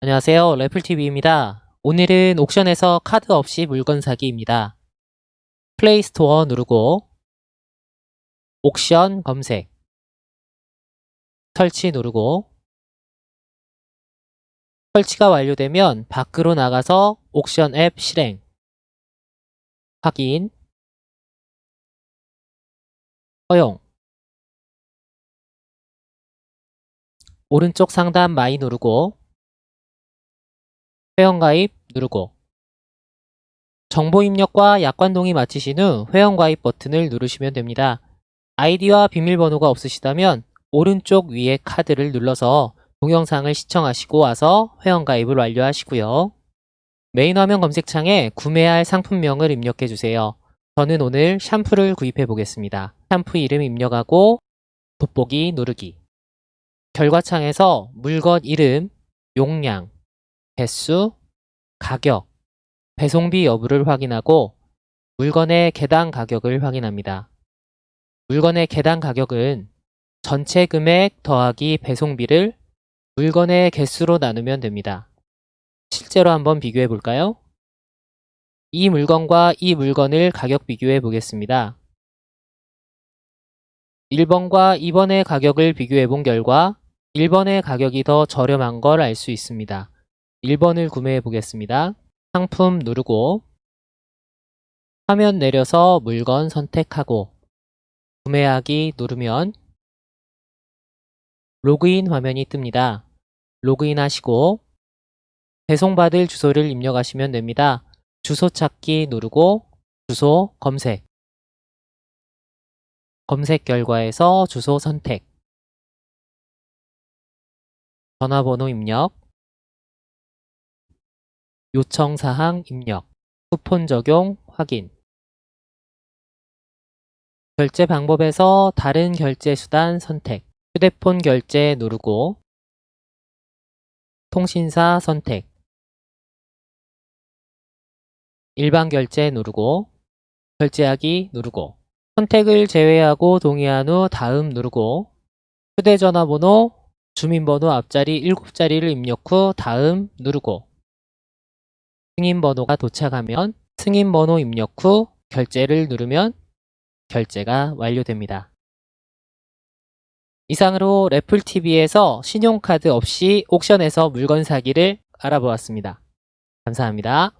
안녕하세요. 래플TV입니다. 오늘은 옥션에서 카드 없이 물건 사기입니다. 플레이스토어 누르고 옥션 검색 설치 누르고 설치가 완료되면 밖으로 나가서 옥션 앱 실행 확인 허용 오른쪽 상단 마이 누르고 회원가입 누르고 정보 입력과 약관 동의 마치신 후 회원가입 버튼을 누르시면 됩니다. 아이디와 비밀번호가 없으시다면 오른쪽 위에 카드를 눌러서 동영상을 시청하시고 와서 회원가입을 완료하시고요. 메인 화면 검색창에 구매할 상품명을 입력해 주세요. 저는 오늘 샴푸를 구입해 보겠습니다. 샴푸 이름 입력하고 돋보기 누르기 결과창에서 물건 이름, 용량, 개수, 가격, 배송비 여부를 확인하고 물건의 개당 가격을 확인합니다. 물건의 개당 가격은 전체 금액 더하기 배송비를 물건의 개수로 나누면 됩니다. 실제로 한번 비교해 볼까요? 이 물건과 이 물건을 가격 비교해 보겠습니다. 1번과 2번의 가격을 비교해 본 결과 1번의 가격이 더 저렴한 걸 알 수 있습니다. 1번을 구매해 보겠습니다. 상품 누르고 화면 내려서 물건 선택하고 구매하기 누르면 로그인 화면이 뜹니다. 로그인 하시고 배송받을 주소를 입력하시면 됩니다. 주소 찾기 누르고 주소 검색 검색 결과에서 주소 선택 전화번호 입력 요청 사항 입력, 쿠폰 적용 확인. 결제 방법에서 다른 결제 수단 선택, 휴대폰 결제 누르고 통신사 선택, 일반 결제 누르고 결제하기 누르고 선택을 제외하고 동의한 후 다음 누르고 휴대전화번호, 주민번호 앞자리 7자리를 입력 후 다음 누르고 승인번호가 도착하면 승인번호 입력 후 결제를 누르면 결제가 완료됩니다. 이상으로 래플TV에서 신용카드 없이 옥션에서 물건 사기를 알아보았습니다. 감사합니다.